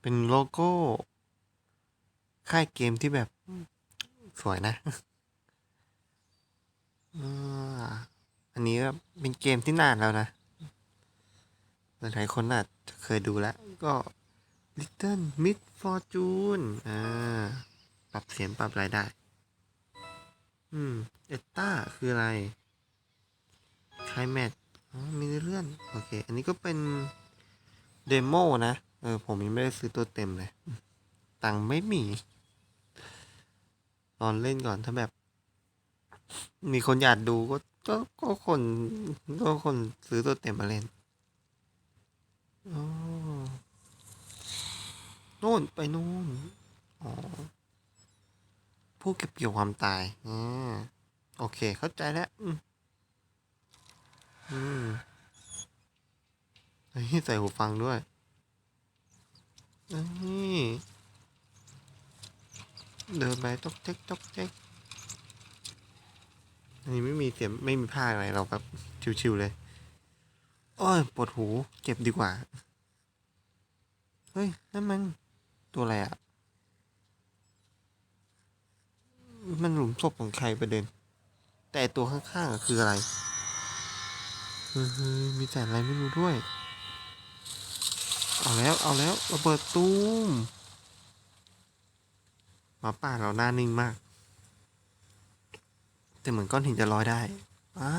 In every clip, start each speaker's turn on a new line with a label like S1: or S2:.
S1: อ้เป็นโลโก้ ค่ายเกมที่แบบ สวยนะอ่าอันนี้แบบเป็นเกมที่นานแล้วนะ หลายๆคนอาจจะเคยดูแล้ว ก็ Little Mid Fortune อ่า ปรับเสียงปรับรายได้ อืม เอตตาคืออะไรคลายแมทอ๋อมีเรื่องโอเค อันนี้ก็เป็น เดโมนะ เออ ผมยังไม่ได้ซื้อตัวเต็มเลย ตังค์ไม่มีตอนเล่นก่อนถ้าแบบ มีคนอยากดูก็ก็ก็คนก็คนซื้อตัวเต็มมาเล่นอ๋อโน่นไปนู่นอ๋อผู้เก็บเกี่ยวความตายอ่าโอเค เข้าใจแล้ว อืมอืมเฮ้ยใส่หูฟังด้วย นี่เดินไปตอกเจ๊กตอกเจ๊กอันนี้ไม่มีเสียงไม่มีภาอะไรเราแบบชิวๆเลยโอ้ยปวดหูเก็บดีกว่า เฮ้ยนั่นมันตัวอะไรอะ มันหลุมศพของใครประเด็น แต่ตัวข้างๆอะคืออะไรเฮ้ยมีแต่อะไรไม่รู้ด้วย เอาแล้ว เอาแล้วระเบิดตูมหมาป่าเราหน้านิ่งมาก แต่เหมือนก้อนหินจะลอยได้อ่า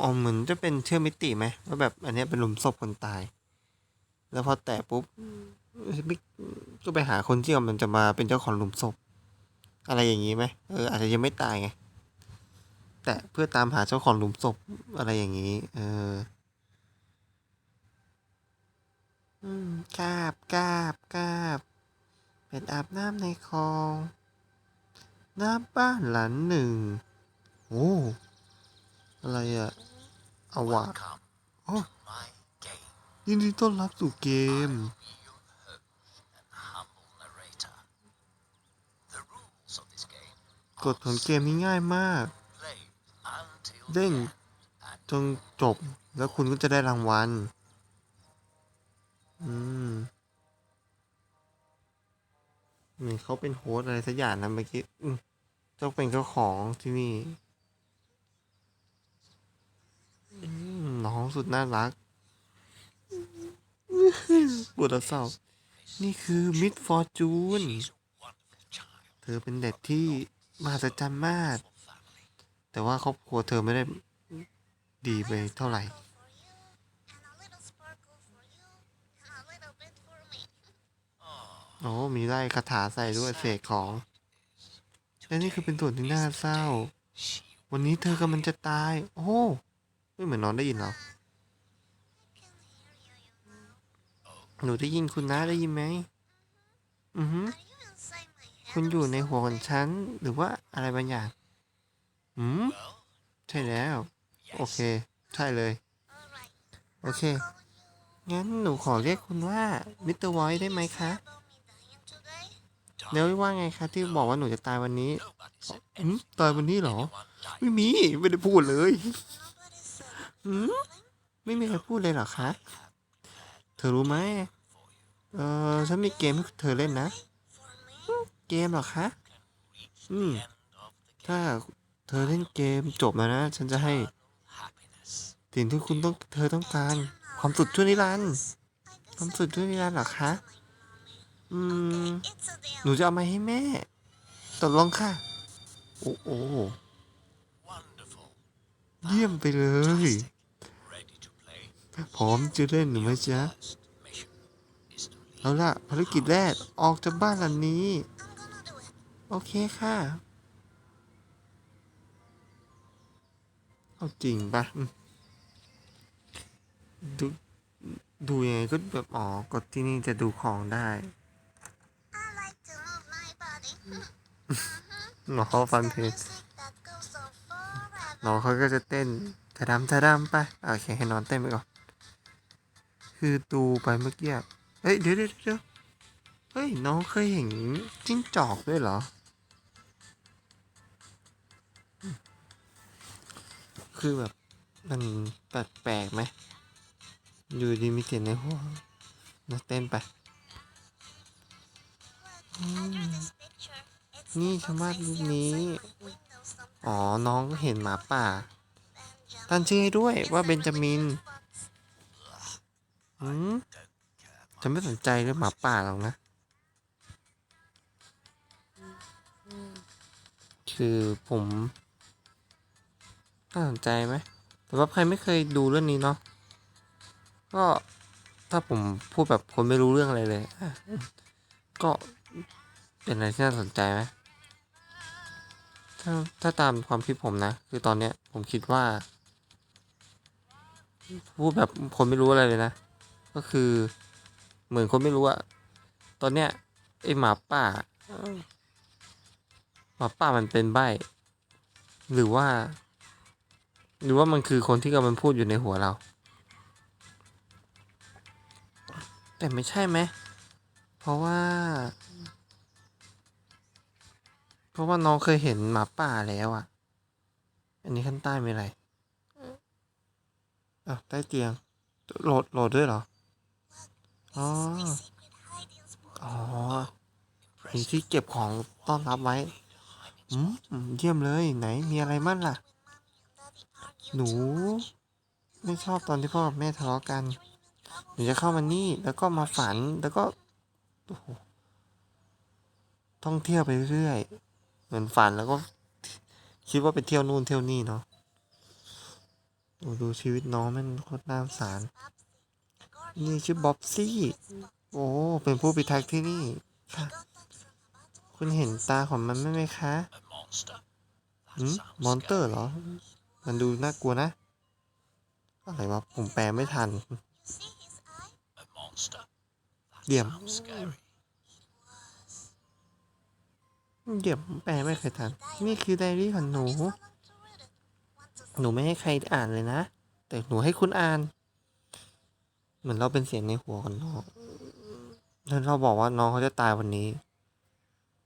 S1: อ๋อเหมือนจะเป็นเชื่อมมิติไหมว่าแบบอันนี้เป็นหลุมศพคนตาย แล้วพอแตะปุ๊บก็ไปหาคนที่มันจะมาเป็นเจ้าของหลุมศพ อะไรอย่างนี้ไหมเอออาจจะยังไม่ตายไงแต่เพื่อตามหาเจ้าของหลุมศพอะไรอย่างนี้ เออ อืมกาบกาบกาบเป็นอาบน้ำในคลองน้ำบ้านหลังหนึ่ง โอ้ อะไรอะอวะโอ้ยินดีต้อนรับสู่เกม กฎของเกมนี้ง่ายมากเล่น
S2: the end and
S1: จนจบแล้วคุณก็จะได้รางวัล อืมเหมือนเขาเป็นโฮสอะไรสักอย่างนะเมื่อกี้อืมเจ้าเป็นเจ้าของที่นี่น้องสุดน่ารักปวดเศร้า นี่คือมิดฟอร์จูน เธอเป็นเด็กที่มหัศจรรย์มาก แต่ว่าครอบครัวเธอไม่ได้ดีไปเท่าไหร่ โอ้มีไล่คาถาใส่ด้วยเสกของ และนี่คือเป็นส่วนที่น่าเศร้า
S2: she
S1: วันนี้เธอกำลังจะตาย โอ้ไม่เหมือนน้องได้ยินเหรอ
S3: I can hear you, you know.
S1: หนูได้ยินคุณนะได้ยินไหม อือฮึ
S3: Are you inside my head
S1: คุณ
S3: or
S1: อยู่ในหัวของ
S3: something?
S1: ฉัน หรือว่าอะไรบางอย่าง อืม
S2: well,
S1: ใช่แล้ว โอ
S2: yes.
S1: เค ใช่เลย
S3: Alright,
S1: โอเค
S3: call you.
S1: งั้นหนูขอเรียกคุณว่ามิสเตอร์ไวท์ได้ไหมคะ เดี๋ยวว่าไงคะที่บอกว่าหนูจะตายวันนี้
S2: Nobody said
S1: อืมตายวันนี้เหรอ
S2: anyone died.
S1: ไม่มี ไม่ได้พูดเลย
S3: Nobody said
S1: อืม
S3: nothing?
S1: ไม่มีใครพูดเลยเหรอคะ เธอรู้ไหมเออฉันมีเกมให้เธอเล่นนะ
S3: For me?
S1: เกมเหรอคะ
S2: Reach
S1: Mm.
S2: the end of the
S1: ถ้าเธอเล่นเกมจบแล้วนะ ฉันจะให้
S2: happiness.
S1: สิ่งที่คุณต้องเธอต้องการ ความสุขชั่วนิรันดร์
S3: I
S1: ความ
S3: guess
S1: สุขชั่วนิรันดร์เหรอคะ อืม หนูจะเอามาให้แม่ ตกลงค่ะ โอ้โหเยี่ยมไปเลย พร้อมจะเล่นหรือไม่จ๊ะ เอาล่ะ ภารกิจแรก ออกจากบ้านหลังนี้ โอเคค่ะ เอาจริงปะดูดูยังไงก็แบบอ๋อกดที่นี่จะดูของได้ หนอเขาฟังเพลงน้องเขาก็จะเต้นทะดำทะดำไปโอเคให้นอนเต้นไปก่อนคือดูไปเมื่อกี้เฮ้ยเดี๋ยวเดี๋ยวเดี๋ยวเฮ้ยน้องเคยเห็นจิ้งจอกด้วยเหรอ คือแบบมันแปลกๆไหมอยู่ดีมีเสียงในหัวนะเต้นไป นี่
S3: labeled
S1: ฉันวาดรูปนี้ อ๋อ น้องเห็นหมาป่า ตั้งชื่อให้ด้วยว่าเบนจามินอืมฉันไม่สนใจเรื่องหมาป่าหรอกนะ คือผมน่าสนใจไหมแต่ว่าใครไม่เคยดูเรื่องนี้เนาะ ก็ถ้าผมพูดแบบคนไม่รู้เรื่องอะไรเลย ก็เป็นอะไรที่น่าสนใจไหม ถ้าถ้าตามความคิดผมนะ คือตอนเนี้ยผมคิดว่า พูดแบบคนไม่รู้อะไรเลยนะ ก็คือ เหมือนคนไม่รู้อะตอนเนี้ยไอหมาป่าหมาป่ามันเป็นใบหรือว่า หรือว่ามันคือคนที่กำลังพูดอยู่ในหัวเรา แต่ไม่ใช่ไหมเพราะว่า ราะว่าน้องเคยเห็นหมาป่าแล้วอะอันนี้ข้างใต้มีอะไรอะใต้เตียง โหลดโหลดด้วยเหรอ อ๋อ อ๋อมีที่เก็บของต้อนรับไว้อืมเยี่ยมเลยไหนมีอะไรมั่งล่ะ หนู ไม่ชอบตอนที่พ่อกับแม่ทะเลาะกันหนูจะเข้ามานี่แล้วก็มาฝันแล้วก็ท่องเที่ยวไปเรื่อย เหมือนฝันแล้วก็ คิดว่าไปเที่ยวนู่นเที่ยวนี่เนาะโอ้ดูชีวิตน้องมันโคตรน่าสงสาร นี่ชื่อบ๊อบซี่ โอ้ เป็นผู้พิทักษ์ที่นี่ค่ะ คุณเห็นตาของมันไหมคะ
S2: a monster.
S1: หืมมอนเตอร์เหรอ มันดูน่ากลัวนะ อะไรวะ ผมแปลไม่ทัน
S3: You see his eye?
S1: เดี๋ยวแปลไม่เคยทันนี่คือไดอารี่ของหนู หนูไม่ให้ใครอ่านเลยนะ แต่หนูให้คุณอ่าน เหมือนเราเป็นเสียงในหัวของน้องแล้วเราบอกว่าน้องเขาจะตายวันนี้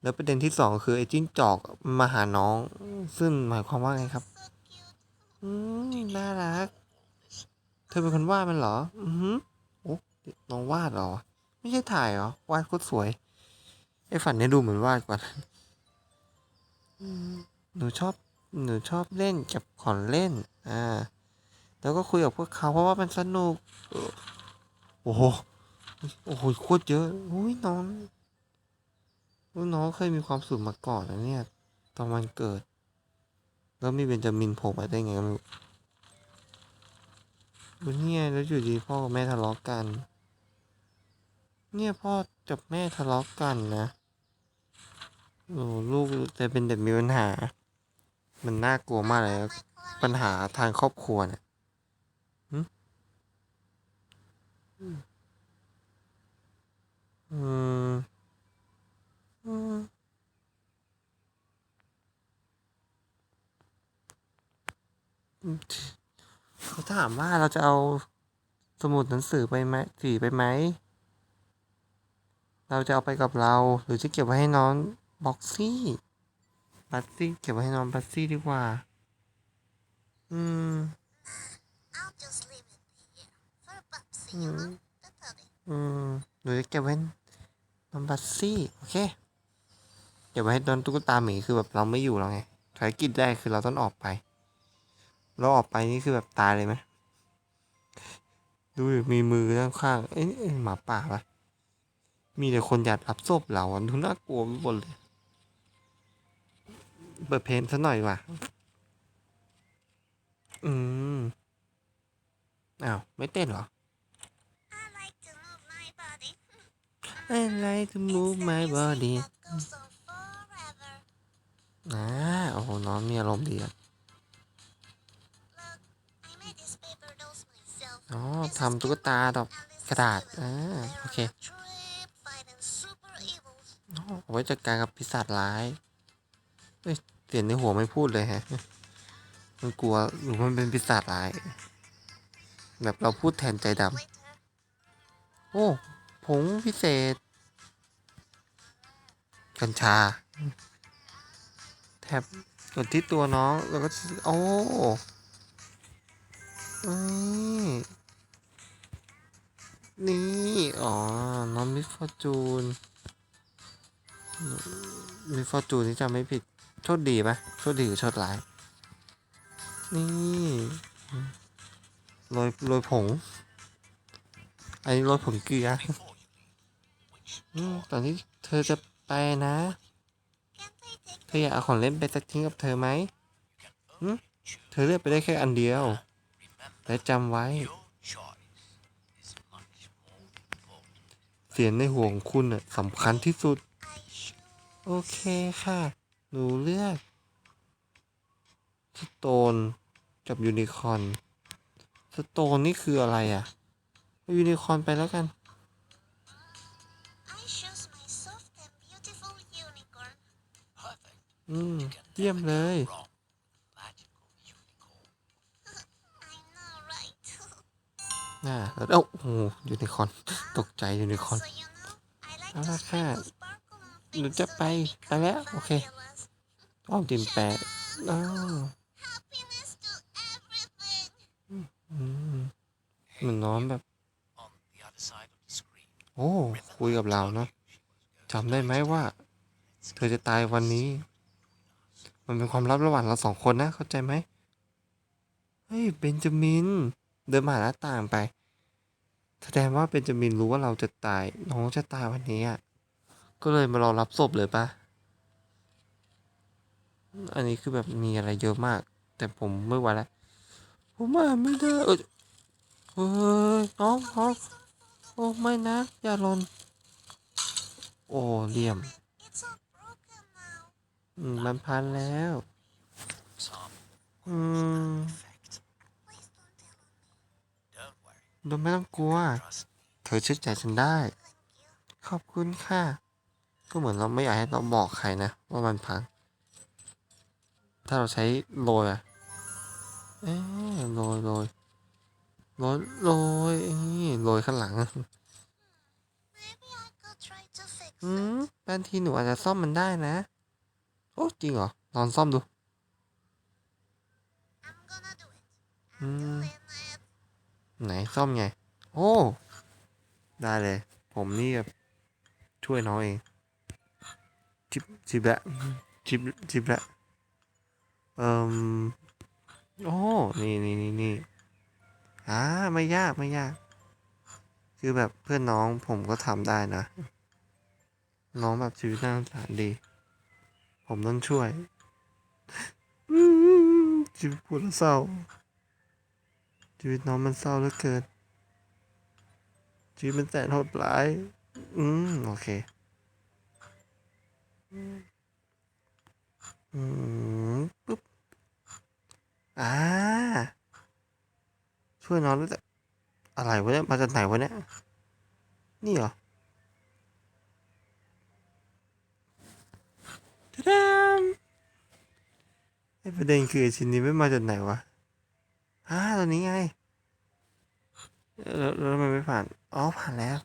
S1: แล้วประเด็นที่สองคือไอ้จิ้งจอกมาหาน้อง ซึ่งหมายความว่าไงครับ อืมน่ารัก เธอเป็นคนวาดมันเหรอ อือหือโอ้น้องวาดเหรอ ไม่ใช่ถ่ายเหรอ วาดโคตรสวย ไอ้ฝันเนี่ยดูเหมือนวาดกว่า หนูชอบหนูชอบเล่นกับของเล่น อ่า แล้วก็คุยกับพวกเขาเพราะว่ามันสนุก โอ้โห โอ้โหโคตรเยอะอุ้ยน้องอุ๊ยน้องเคยมีความสุขมาก่อนนะเนี่ย ตอนวันเกิด แล้วมีเบนจามินโผล่มาได้ไงก็ไม่รู้เนี่ยแล้วอยู่ดีพ่อกับแม่ทะเลาะกัน เนี่ยพ่อกับแม่ทะเลาะกันนะ โอ้ลูกจะเป็นเด็กมีปัญหา มันน่ากลัวมากเลยปัญหาทางครอบครัวเนี่ยอืมอืมเขาถามว่าเราจะเอาสมุดหนังสือไปไหมสีไปไหม เราจะเอาไปกับเรา หรือจะเก็บไว้ให้น้อง บ็อกซี่บัตซี่เก็บไว้ให้น้องบัตซี่ดีกว่า อืมอืมหนูจะเก็บไว้น้องบัตซี่โอเคเก็บไว้ให้น้องตุ๊กตาหมีคือแบบเราไม่อยู่แล้วไงภารกิจแรกคือเราต้องออกไป เราออกไปนี่คือแบบตายเลยไหมดูดมีมือด้านข้าง เอ้ยหมาป่าปะมีแต่คนอยากรับศพเราอะดูน่ากลัวไปหมดเลย เปิดเพลงซะหน่อยดีกว่าอืม อ้าว ไม่เต้นเหรอ
S3: I like to move my body.
S1: I like to move my
S3: It's the
S1: body
S3: music that goes on forever.
S1: อ่าโอ้โห น้องมีอารมณ์ดีอะ
S3: Look, I made these paper dolls myself.
S1: อ๋อ
S3: This is
S1: ทำตุ๊กตาดอก
S3: and this
S1: กระ
S3: is
S1: ดาษ
S3: Steven.
S1: อ่า
S3: They're
S1: โอเค
S3: on a trip fighting super evils.
S1: อ๋อเอาไว้จัดการกับปีศาจร้ายเอ้ย เสียงในหัวไม่พูดเลยฮะ มันกลัวหรือมันเป็นปีศาจร้าย แบบเราพูดแทนใจดำ โอ้ ผงพิเศษ กัญชา แทบกดที่ตัวน้อง แล้วก็ โอ้นี่นี่ อ๋อ น้องมิสฟอร์จูนมิสฟอร์จูนนี่จำไม่ผิด โชคดีปะโชคดีหรือโชคร้าย นี่โรยโรยผงอันนี้โรยผงเกลืออืมตอนนี้เธอจะไปนะ เธออยากเอาของเล่นไปสักทิ้งกับเธอไหมเธอเลือกไปได้แค่อันเดียว และจำไว้ เสียงในหัวของคุณน่ะสำคัญที่สุด โอเคค่ะ หนูเลือกสโตนกับยูนิคอร์นสโตนนี่คืออะไรอะเอายูนิคอร์นไปแล้วกัน
S3: I choose my soft and beautiful unicorn.
S2: Perfect.
S1: อืม
S2: You can
S1: เยี่ยม
S2: never
S1: เลย
S2: go wrong with magical unicorn.
S3: I know, right?
S1: น่าแล้วเอ้าโอ้โหยูนิคอร์นตกใจยูนิคอร์น
S3: so you know, I like
S1: Ah,
S3: to
S1: ค่ะ
S3: sprinkle sparkle on
S1: หนู
S3: things
S1: จะ
S3: so
S1: ไป
S3: they
S1: ไป
S3: become
S1: แล้ว โอเค
S3: fabulous.
S1: อ้อมจินแปะอ้าว
S3: Happiness to everything.
S1: อืมเหมือนน้องแบบ
S2: On the other side of the screen.
S1: โอ้คุยกับเราเนาะ
S2: She was going
S1: จำได้ไหมว่า เธอจะตายวันนี้ มันเป็นความลับระหว่างเราสองคนนะ เข้าใจไหมเฮ้ยเบนจามิน เดินมาหาหน้าต่างไป แสดงว่าเบนจามินรู้ว่าเราจะตาย น้องจะตายวันนี้อะก็เลยมารอรับศพเลยปะ อันนี้คือแบบมีอะไรเยอะมาก แต่ผมไม่ไหวแล้ว ผมอ่านไม่ได้เออเฮ้ยน้องน้องโอ้ไม่นะ อย่าลนโอ้เลี่ยมอืมมันพันแล้ว อืม
S3: don't tell on me.
S2: Don't worry.
S1: โดนไม่ต้องกลัว เธอเชื่อใจฉันได้ ขอบคุณค่ะ ก็เหมือนเราไม่อยากให้เราบอกใครนะ ว่ามันพัง ถ้าเราใช้โรยอะเอ๊ะโรยโรยโรยโรยนี่โรยข้างหลังอืมบางทีหนูอาจจะซ่อมมันได้นะ โอ้จริงเหรอลองซ่อมดู
S3: I'm gonna do it. I'm
S1: Hmm.
S3: doing it.
S1: ไหนซ่อมไง โอ้ ได้เลย ผมนี่แบบช่วยน้องเองจิบจิบละจิบจิบละ เอ่มโอ้นี่นี่นี่นี่อ่าไม่ยากไม่ยาก คือแบบเพื่อนน้องผมก็ทำได้นะ น้องแบบชีวิตน่าสงสารดี ผมต้องช่วยชีวิตปวดเศร้า ชีวิตน้องมันเศร้าเหลือเกินชีวิตมันแสนโหดร้าย อืม โอเค อืมปุ๊บ อ่า ช่วยน้องด้วยแต่อะไรวะเนี่ย มาจากไหนวะเนี่ย นี่เหรอทะดามไอประเด็นคือไอ้ชิ้นนี้ไม่มาจากไหนวะอ่าตัวนี้ไง แล้วแล้วทำไมไม่ผ่าน อ๋อ ผ่านแล้ว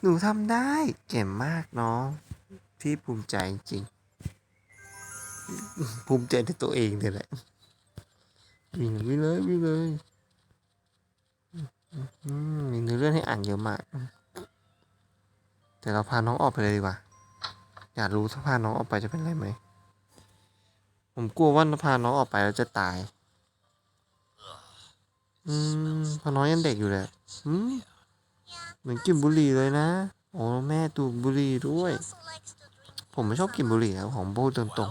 S1: หนูทำได้ เก่งมากน้อง พี่ภูมิใจจริง ภูมิใจในตัวเองเนี่ยแหละวิ่งวิ่งเลยวิ่งเลยมีเนื้อเรื่องให้อ่านเยอะมาก แต่เราพาน้องออกไปเลยดีกว่า อยากรู้ถ้าพาน้องออกไปจะเป็นอะไรไหม ผมกลัวว่าถ้าพาน้องออกไปแล้วจะตาย อืมพอน้องยังเด็กอยู่เลยอืมเหมือนกินบุหรี่เลยนะ โอ้แม่ดูบุหรี่ด้วย ผมไม่ชอบกินบุหรี่นะผมพูดตรง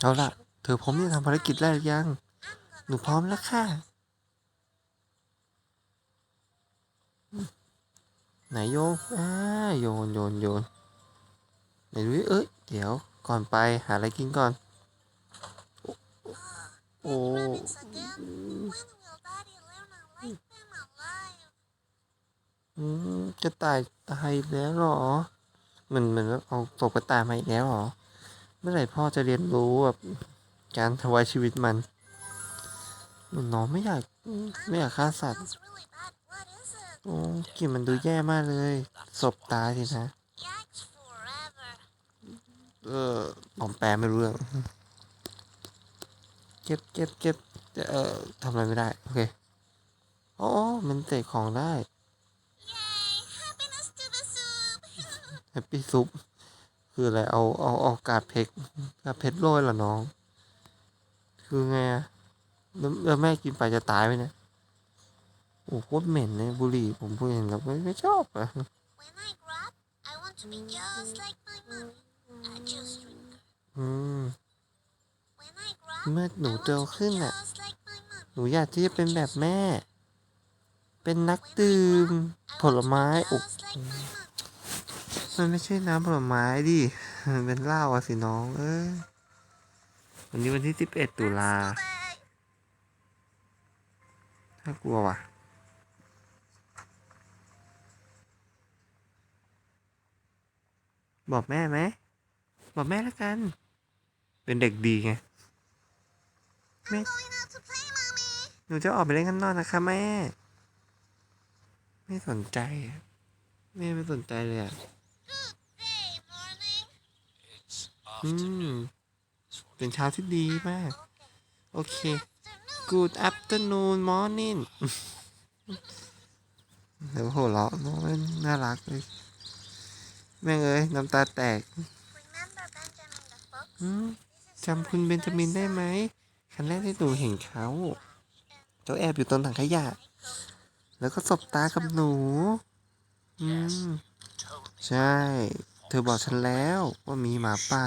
S1: เอาละเธอพร้อมที่จะทำภารกิจแรกยัง หนูพร้อมแล้วค่ะ ไหนโยนอ่าโยนโยนโยนไหนดูเอ้ย เดี๋ยว ก่อนไปหาอะไรกินก่อน โอ้
S3: Big rabbits again. When will Daddy learn to like them alive?
S1: อืมจะตายตายแล้วเหรอเหมือนเหมือนเอาศพกระตายมาอีกแล้วเหรอ มื่อไหร่พ่อจะเรียนรู้แบบการถวายชีวิตมันเหมือนน้องไม่อยากไม่อยากฆ่าสัตว์
S3: Smells really bad. What is it?
S1: โอ้กลิ่นมันดูแย่มากเลยศพตายสินะ
S3: Yikes forever.
S1: เออผมแปลไม่รู้เรื่องเก็บเก็บเก็บเออทำอะไรไม่ได้ โอเคอ๋อมันเตะของได้
S3: Yay! Happiness to the soup!
S1: แฮปปี้ซุป คืออะไร เอา เอา เอากาดเพกกาดเพชรโรยเหรอน้อง คือไงอะแล้วแล้วแม่กินไปจะตายไหมเนี่ย โอ้โหโคตรเหม็นเลยบุหรี่ผมพูดเห็นแล้วไม่ไม่ชอบอะ
S3: when I grow up, I want to be just like my mommy. A juice drinker.
S1: อืม
S3: When I grow up,
S1: เมื่อ
S3: I
S1: หนู
S3: want
S1: โต
S3: to be
S1: ขึ้นอะ
S3: just like my mommy.
S1: หนูอยากที่จะเป็นแบบแม่ เป็นนัก
S3: When I
S1: ดื่ม
S3: grow up, I
S1: ผล
S3: want to
S1: ไม้
S3: be
S1: โอ้
S3: just like my mommy.
S1: มันไม่ใช่น้ำผลไม้ดิมันเป็นเหล้าอะสิน้องเอ้ยวันนี้วันที่สิบเอ็ดตุลา
S3: Today,
S1: น่ากลัวว่ะบอกแม่ไหมบอกแม่แล้วกัน เป็นเด็กดีไงแม่
S3: I'm going out to play, mommy.
S1: หนูจะออกไปเล่นข้างนอกนะคะแม่ ไม่สนใจอะแม่ไม่สนใจเลยอะ อื
S2: afternoon.
S1: มเป็นเช้าที่ดีมาก
S3: Okay.
S1: โอเค
S3: Afternoon.
S1: Good afternoon morning เดี๋ยวโหเราะน้องน่ารักเลย แม่งเอ้ย น้ำตาแตก
S3: Remember Benjamin the fox?
S1: อืม
S3: This is
S1: จำคุณเบนจามินได้ไหมครั้งแรกที่หนูเห็นเขาเขาแอบอยู่ตรงถังขยะ แล้วก็สบตากับหนู อืม
S2: Told me
S1: ใช่ เธอบอกฉันแล้วว่ามีหมาป่า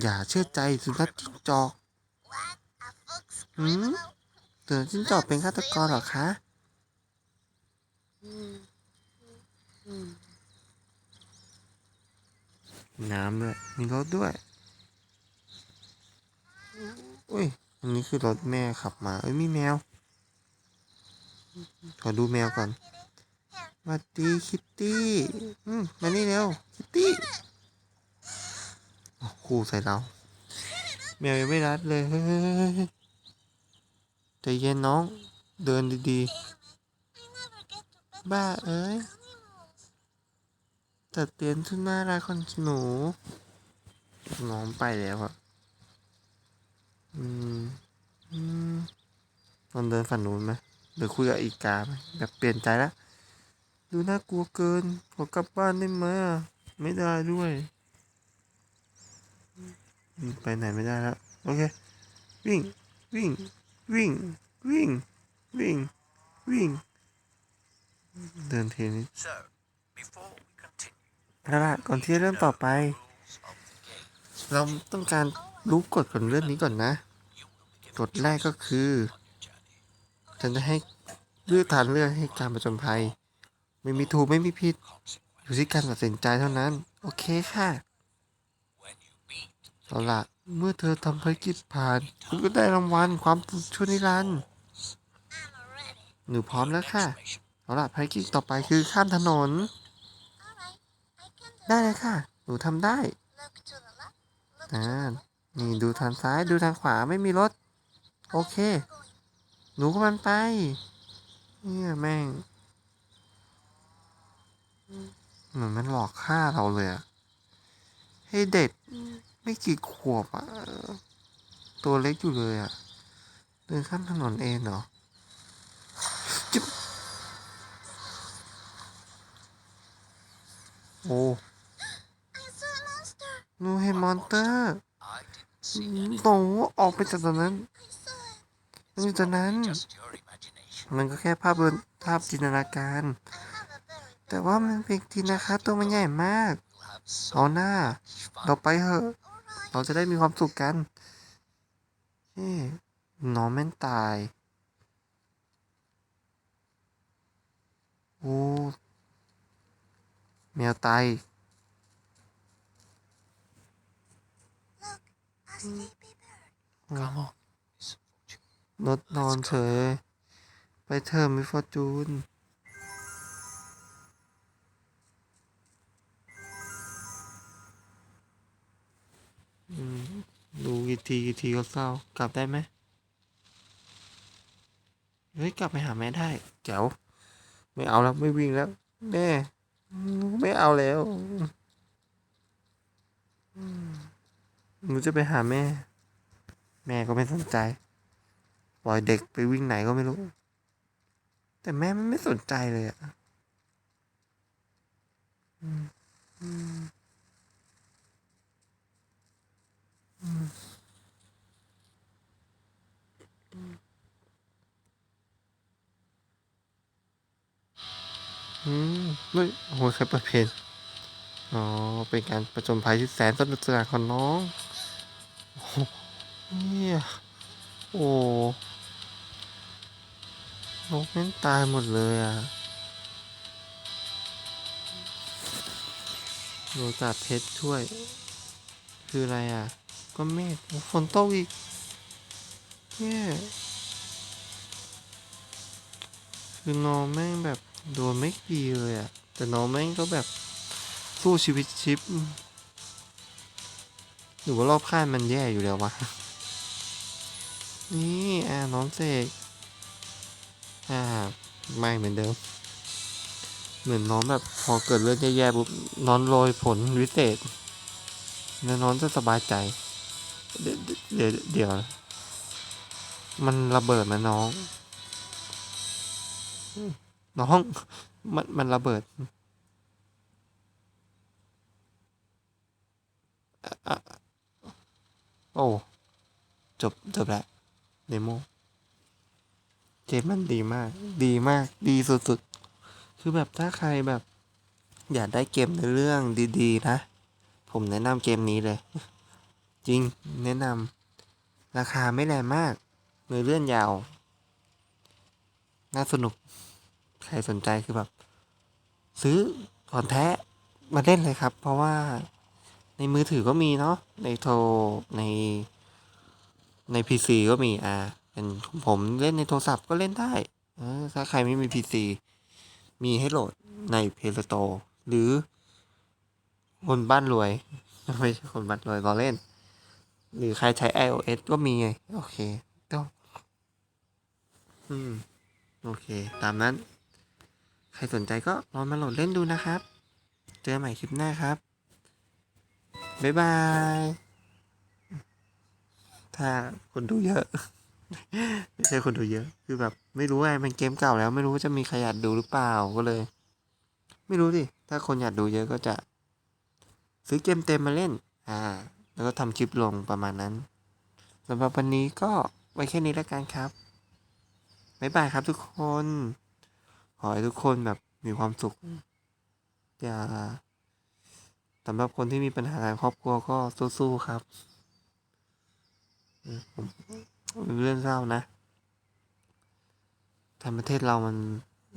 S1: อย่าเชื่อใจสุนัขจิ้งจอก
S3: What? A fox
S1: Hmm?
S3: criminal?
S1: สุนัขจิ้งจอกเป็นฆาตกรเหรอคะน้ำด้วยมีรถด้วยอุ้ย อันนี้คือรถแม่ขับมา เอ้ย มีแมว ขอดูแมวก่อน วัสดีคิตตี้อืมมานี่เร็วคิตตี้โอ้คู่ใส่เราแมวยังไม่รัดเลยใจเย็นน้อง เดินดีๆ บ้าเอ้ยจัดเตียนทุนน่ารักของหนูน้องไปแล้วอะอืมอืมลองเดินฝั่งนู้นไหมหรือคุยกับอีกาไหมแบบเปลี่ยนใจแล้ว ดูน่ากลัวเกิน ขอกลับบ้านได้ไหมอะ ไม่ได้ด้วย ไปไหนไม่ได้แล้ว โอเค วิ่ง วิ่ง วิ่ง วิ่ง วิ่ง วิ่ง เดินเทนนิส
S2: So, before we continue,
S1: เอาล่ะก่อนที่จะเริ่มต่อไป เราต้องการรู้กฎของเรื่องนี้ก่อนนะ กฎแรกก็คือ ฉันจะให้เลือกทางเลือกให้การประจนภัย ไม่มีถูกไม่มีผิด อยู่ที่การตัดสินใจเท่านั้น โอเคค่ะเอาละเมื่อเธอทำภารกิจผ่าน คุณก็ได้รางวัลความสุขชั่วนิรันดร์หนูพร้อมแล้วค่ะเอาละภารกิจต่อไปคือข้ามถนน ได้เลยค่ะ หนูทำได้อ่านี่ดูทางซ้ายดูทางขวาไม่มีรถ โอเค หนูก็มันไป เนี่ยแม่ง เหมือนมันหลอกฆ่าเราเลยอะให้เด็กไม่กี่ขวบอะตัวเล็กอยู่เลยอะเดินข้ามถนนเองเหรอจิ๊บโอ้
S3: I saw a monster.
S1: หนูเห็นมอนเตอร์
S2: I didn't see any.
S1: หนูออกไปจากตรงนั้น
S3: I saw it.
S1: มันอยู่ตรงนั้น
S2: Just your imagination.
S1: มันก็แค่ภาพบนภาพจินตนาการ
S3: I have a very
S1: แต่ว่ามันเป็นจริงนะคะตัวมันใหญ่มาก
S2: You'll have so
S1: เอาหน้า
S2: much fun.
S1: เราไปเถอะ
S3: alright.
S1: เราจะได้มีความสุขกันเฮ้น้องแม่นตาย โอ้แมวตาย
S3: A sleepy bird.
S1: โอ้
S2: Come on, Miss Fortune.
S1: รถนอนเฉย ไปเถอะมิฟอร์จูน ดูกี่ทีกี่ทีก็เศร้ากลับได้ไหมเฮ้ยกลับไปหาแม่ได้เจ๋วไม่เอาแล้ว ไม่วิ่งแล้วแม่ไม่เอาแล้วหนูจะไปหาแม่ แม่ก็ไม่สนใจ ปล่อยเด็กไปวิ่งไหนก็ไม่รู้ แต่แม่มันไม่สนใจเลยอะอืม อืมอืมอืมเฮ้ยโอ้โหใครเปิดเพลงอ๋อ เป็นการประจนภัยที่แสนสนุกสนานของน้องเนี่ยโอ้นกแม่งตายหมดเลยอะ โดกาสเพชรช่วย คืออะไรอะ ก็เมฆฝนตกอีกเนี่ยคือน้องแม่งแบบโดนไม่ดีเลยอะแต่น้องแม่งก็แบบสู้ชีวิตชิปหรือว่ารอบข้างมันแย่อยู่แล้ววะ นี่อ่าน้องเสกอ่าไม่เหมือนเดิม เหมือนน้องแบบพอเกิดเรื่องแย่ๆปุ๊บน้องโรยผลวิเศษ แล้วน้องจะสบายใจ เดี๋ยวเดี๋ยว มันระเบิดนะน้อง น้อง มันมันระเบิดอโอ้ จบ จบแล้วเดโมเกมมันดีมาก ดีมาก ดีสุดๆ คือแบบถ้าใครแบบ อยากได้เกมในเรื่องดีๆ นะ ผมแนะนำเกมนี้เลย จริงแนะนำราคาไม่แรงมากเนื้อเรื่องยาว น่าสนุก ใครสนใจคือแบบ ซื้อก่อนแท้มาเล่นเลยครับ เพราะว่าในมือถือก็มีเนาะในโทรใน ใน PC ก็มีอ่าเป็นผมเล่นในโทรศัพท์ก็เล่นได้ถ้าใครไม่มี PC มีให้โหลดใน Play Store หรือคนบ้านรวย ไม่ใช่คนบ้านรวยรอเล่น หรือใครใช้ iOS ก็มีไงโอเคก็อืม โอเค ตามนั้น ใครสนใจก็ลองมาโหลดเล่นดูนะครับ เจอกันใหม่คลิปหน้าครับ บ๊ายบาย ถ้าคนดูเยอะ ไม่ใช่คนดูเยอะ คือแบบ ไม่รู้ไงมันเกมเก่าแล้ว ไม่รู้ว่าจะมีใครอยากดูหรือเปล่าก็เลย ไม่รู้สิถ้าคนอยากดูเยอะก็จะ ซื้อเกมเต็มมาเล่น อ่า แล้วก็ทำคลิปลงประมาณนั้นสำหรับวันนี้ก็ไว้แค่นี้แล้วกันครับบ๊ายบายครับทุกคน ขอให้ทุกคนแบบมีความสุข อย่าสำหรับคนที่มีปัญหาทางครอบครัวก็สู้ๆครับผมเป็นเรื่องเศร้านะทางประเทศเรามัน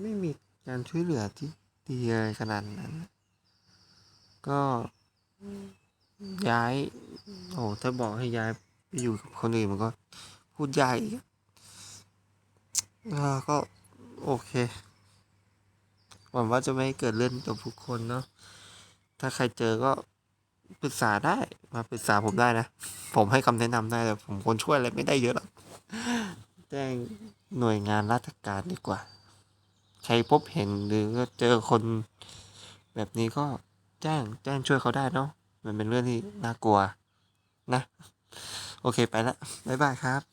S1: ไม่มีการช่วยเหลือที่ดีอะไรขนาดนั้น ก็ ย้าย โอ้ถ้าบอกให้ย้ายไปอยู่กับคนอื่นมันก็ พูดยากอีกอ่ก็ โอเค หวังว่าจะไม่เกิดเรื่องกับทุกคนเนาะ ถ้าใครเจอก็ปรึกษาได้มาปรึกษาผมได้นะ ผมให้คำแนะนำได้แต่ผมคนช่วยอะไรไม่ได้เยอะหรอกแจ้งหน่วยงานราชการดีกว่า ใครพบเห็นหรือเจอคนแบบนี้ก็แจ้งแจ้งช่วยเขาได้เนาะ มันเป็นเรื่องที่น่ากลัวนะ โอเคไปละบ๊ายบายครับ